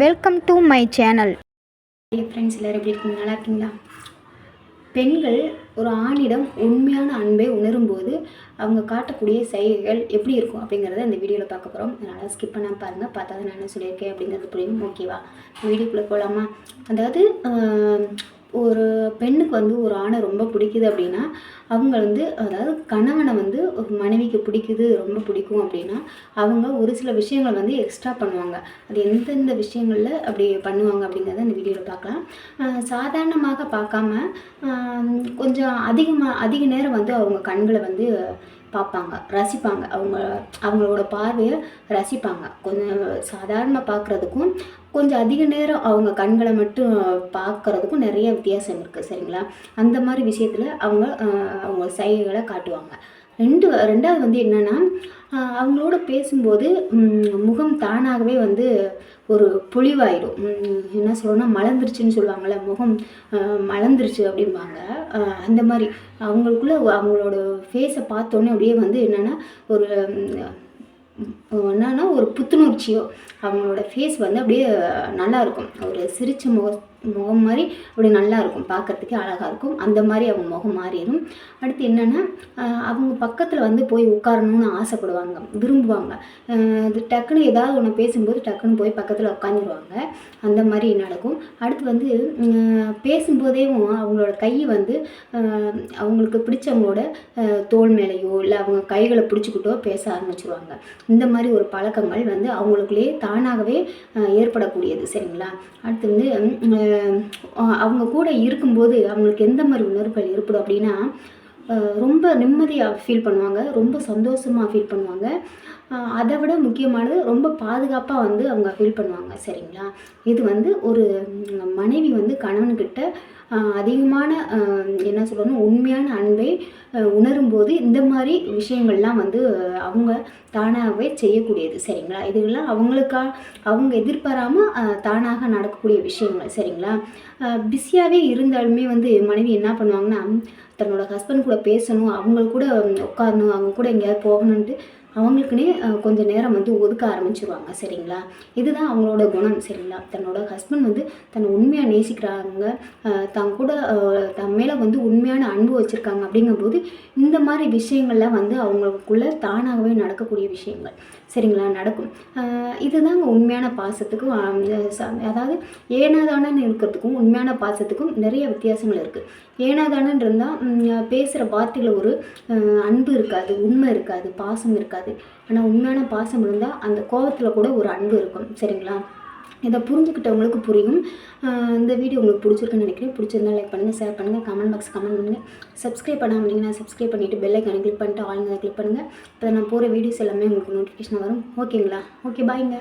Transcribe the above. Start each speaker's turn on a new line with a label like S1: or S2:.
S1: welcome to my channel friends எல்லோரும் எப்படி இருக்கீங்க நல்லா இருக்கீங்களா பெண்கள் ஒரு ஆணிடம் உண்மையான அன்பை உணரும்போது அவங்க காட்டக்கூடிய செயல்கள் எப்படி இருக்கும் அப்படிங்கிறத இந்த வீடியோவில் பார்க்க போகிறோம் அதனால் ஸ்கிப் பண்ணால் பாருங்கள் பார்த்தா நான் என்ன சொல்லியிருக்கேன் அப்படிங்கிறது புரியும் ஓகேவா வீடியோக்குள்ளே போகலாமா அதாவது பெண்ணுக்கு வந்து ஒரு ஆணை ரொம்ப பிடிக்குது அப்படின்னா அவங்க வந்து அதாவது கணவனை வந்து ஒரு மனைவிக்கு பிடிக்குது ரொம்ப பிடிக்கும் அப்படின்னா அவங்க ஒரு சில விஷயங்கள் வந்து எக்ஸ்ட்ரா பண்ணுவாங்க அது எந்தெந்த விஷயங்களில் அப்படி பண்ணுவாங்க அப்படிங்கிறத அந்த வீடியோவில் பார்க்கலாம் சாதாரணமாக பார்க்காம கொஞ்சம் அதிகமாக அதிக நேரம் வந்து அவங்க கண்களை வந்து பார்ப்பாங்க ரசிப்பாங்க அவங்க அவங்களோட பார்வையை ரசிப்பாங்க கொஞ்சம் சாதாரணமாக பார்க்குறதுக்கும் கொஞ்சம் அதிக நேரம் அவங்க கண்களை மட்டும் பார்க்குறதுக்கும் நிறைய வித்தியாசம் இருக்குது சரிங்களா அந்த மாதிரி விஷயத்தில் அவங்க அவங்க சைகைகளை காட்டுவாங்க ரெண்டு ரெண்டாவது வந்து என்னென்னா அவங்களோட பேசும்போது முகம் தானாகவே வந்து ஒரு பொழிவாயிடும் என்ன சொல்லணும்னா மலர்ந்துருச்சுன்னு சொல்லுவாங்கள்ல முகம் மலர்ந்துருச்சு அப்படிம்பாங்க அந்த மாதிரி அவங்களுக்குள்ள அவங்களோட ஃபேஸை பார்த்தோன்னே அப்படியே வந்து என்னென்னா ஒரு என்னன்னா ஒரு புத்துணர்ச்சியோ அவங்களோட ஃபேஸ் வந்து அப்படியே நல்லாயிருக்கும் ஒரு சிரிச்ச முக முகம் மாதிரி அப்படி நல்லா இருக்கும் பார்க்கறதுக்கே அழகாக இருக்கும் அந்த மாதிரி அவங்க முகம் மாறிடும் அடுத்து என்னென்னா அவங்க பக்கத்தில் வந்து போய் உட்காரணும்னு ஆசைப்படுவாங்க விரும்புவாங்க இது டக்குன்னு ஏதாவது ஒன்று பேசும்போது டக்குன்னு போய் பக்கத்தில் உட்காந்துருவாங்க அந்த மாதிரி நடக்கும் அடுத்து வந்து பேசும்போதேவும் அவங்களோட கை வந்து அவங்களுக்கு பிடிச்சவங்களோட தோல் மேலேயோ இல்லை அவங்க கைகளை பிடிச்சிக்கிட்டோ பேச ஆரம்பிச்சிருவாங்க இந்த மாதிரி ஒரு பழக்கங்கள் வந்து அவங்களுக்குள்ளேயே தானாகவே ஏற்படக்கூடியது சரிங்களா அடுத்து வந்து அவங்க கூட இருக்கும்போது அவங்களுக்கு எந்த மாதிரி உணர்வுகள் இருப்படும் அப்படின்னா ரொம்ப நிம்மதியாக ஃபீல் பண்ணுவாங்க ரொம்ப சந்தோஷமாக ஃபீல் பண்ணுவாங்க அதை விட முக்கியமானது ரொம்ப பாதுகாப்பாக வந்து அவங்க ஃபீல் பண்ணுவாங்க சரிங்களா இது வந்து ஒரு மனைவி வந்து கணவன்கிட்ட அதிகமான என்ன சொல்லணும் உண்மையான அன்பை உணரும்போது இந்த மாதிரி விஷயங்கள்லாம் வந்து அவங்க தானாகவே செய்யக்கூடியது சரிங்களா இதுகெல்லாம் அவங்களுக்காக அவங்க எதிர்பாராமல் தானாக நடக்கக்கூடிய விஷயங்கள் சரிங்களா பிஸியாகவே இருந்தாலுமே வந்து மனைவி என்ன பண்ணுவாங்கன்னா தன்னோட ஹஸ்பண்ட் கூட பேசணும் அவங்க கூட உட்காரணும் அவங்க கூட எங்கேயாவது போகணுன்ட்டு அவங்களுக்குன்னே கொஞ்சம் நேரம் வந்து ஒதுக்க ஆரம்பிச்சிருவாங்க சரிங்களா இதுதான் அவங்களோட குணம் சரிங்களா தன்னோட ஹஸ்பண்ட் வந்து தன்னை உண்மையாக நேசிக்கிறாங்க தன் கூட தன் மேலே வந்து உண்மையான அன்பு வச்சுருக்காங்க அப்படிங்கும்போது இந்த மாதிரி விஷயங்கள்லாம் வந்து அவங்களுக்குள்ளே தானாகவே நடக்கக்கூடிய விஷயங்கள் சரிங்களா நடக்கும் இதுதாங்க உண்மையான பாசத்துக்கும் அதாவது ஏனாதானன்னு இருக்கிறதுக்கும் உண்மையான பாசத்துக்கும் நிறைய வித்தியாசங்கள் இருக்குது ஏனாதானன் இருந்தால் பேசுகிற வார்த்தையில் ஒரு அன்பு இருக்காது உண்மை இருக்காது பாசம் இருக்காது இருக்காது ஆனால் உண்மையான பாசம் இருந்தால் அந்த கோபத்தில் கூட ஒரு அன்பு இருக்கும் சரிங்களா இதை புரிஞ்சுக்கிட்டவங்களுக்கு புரியும் இந்த வீடியோ உங்களுக்கு பிடிச்சிருக்குன்னு நினைக்கிறேன் பிடிச்சிருந்தா லைக் பண்ணுங்கள் ஷேர் பண்ணுங்கள் கமெண்ட் பாக்ஸ் கமெண்ட் பண்ணுங்கள் சப்ஸ்கிரைப் பண்ணாமல் முடியுங்கன்னா சப்ஸ்கிரைப் பண்ணிவிட்டு பெல் ஐக்கானை கிளிக் பண்ணிட்டு ஆளுங்களை கிளிக் பண்ணுங்கள் இப்போ நான் போகிற வீடியோஸ் எல்லாமே உங்களுக்கு நோட்டிஃபிகேஷன் வரும் ஓகேங்களா ஓகே பாய்ங்க